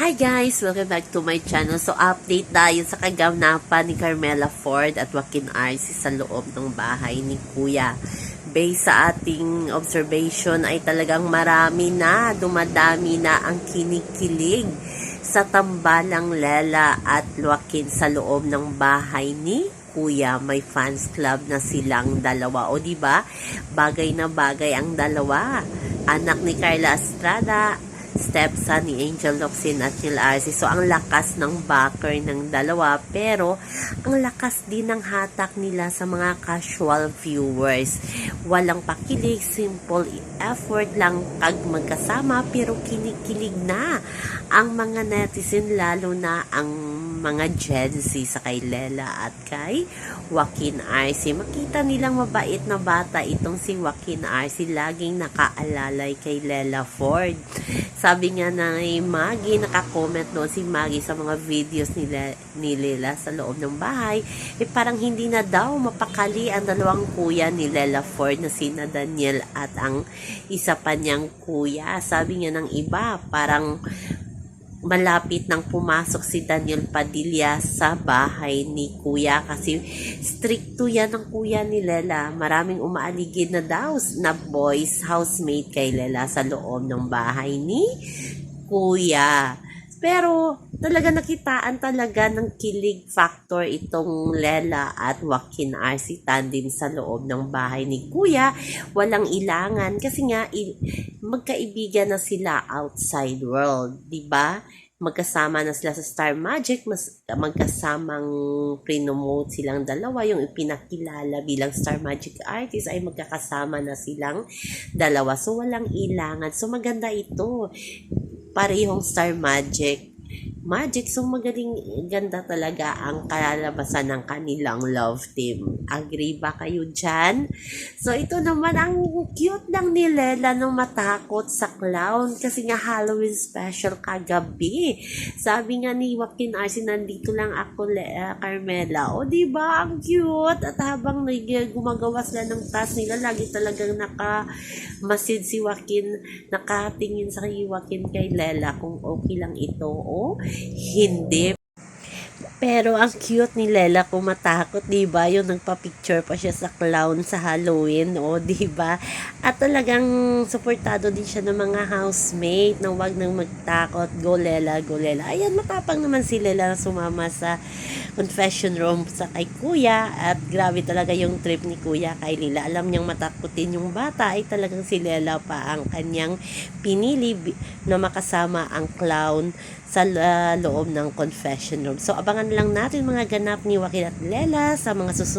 Hi guys! Welcome back to my channel. So, update tayo sa kaganapan ni Carmela Ford at Joaquin Arce sa loob ng bahay ni Kuya. Based sa ating observation ay talagang marami na, dumadami na ang kinikilig sa tambalang Lela at Joaquin sa loob ng bahay ni Kuya. May fans club na silang dalawa. O di ba? Bagay na bagay ang dalawa. Anak ni Carla Estrada stepson ni Angel Locsin at Neil Arce. So, ang lakas ng backer ng dalawa. Pero, ang lakas din ng hatak nila sa mga casual viewers. Walang pakilig, simple effort lang kag magkasama, pero kinikilig na ang mga netizen, lalo na ang mga Gen Z sa kay Lela at kay Joaquin Arce. Makita nilang mabait na bata itong si Joaquin Arce. Laging nakaalalay kay Lela Ford. Sabi nga na ni Maggie, nakakomment doon si Maggie sa mga videos nila, ni Lela sa loob ng bahay. Eh parang hindi na daw mapakali ang dalawang kuya ni Lela Ford na sina Daniel at ang isa pa niyang kuya. Sabi niya ng iba, parang malapit nang pumasok si Daniel Padilla sa bahay ni Kuya kasi stricto yan ng Kuya ni Lela. Maraming umaaligid na daw na boys housemate kay Lela sa loob ng bahay ni Kuya. Pero talaga nakitaan talaga ng kilig factor itong Lela at Joaquin Arce tandem sa loob ng bahay ni Kuya. Walang ilangan kasi nga magkaibigan na sila outside world, 'di ba? Magkasama na sila sa Star Magic, mas magkasamang prinomote silang dalawa. Yung ipinakilala bilang Star Magic artist ay magkakasama na silang dalawa. So, walang ilangan. So, maganda ito parehong Star Magic. Magic, so magaling, ganda talaga ang kalalabasan ng kanilang love team. Agree ba kayo dyan? So, ito naman, ang cute lang ni Lela nung matakot sa clown kasi nga Halloween special kagabi. Sabi nga ni Joaquin Arce, nandito lang ako, Le- ah, Carmela. O, di ba Ang cute. At habang gumagawa sila ng task nila, lagi talagang naka masid si Joaquin, nakatingin sa kay Joaquin kay Lela kung okay lang ito o hindi. Pero ang cute ni Lela kung matakot, 'di ba? Yung nagpa-picture pa siya sa clown sa Halloween, o 'di ba? At talagang suportado din siya ng mga housemate na wag nang magtakot, go Lela, go Lela. Ayan, matapang naman si Lela na sumama sa confession room sa kay Kuya at grabe talaga yung trip ni Kuya kay Lila. Alam niyang matakutin yung bata ay talagang si Lela pa ang kanyang pinili na makasama ang clown sa uh, loob ng confession room. So abangan lang natin mga ganap ni Joaquin at Lela sa mga susunod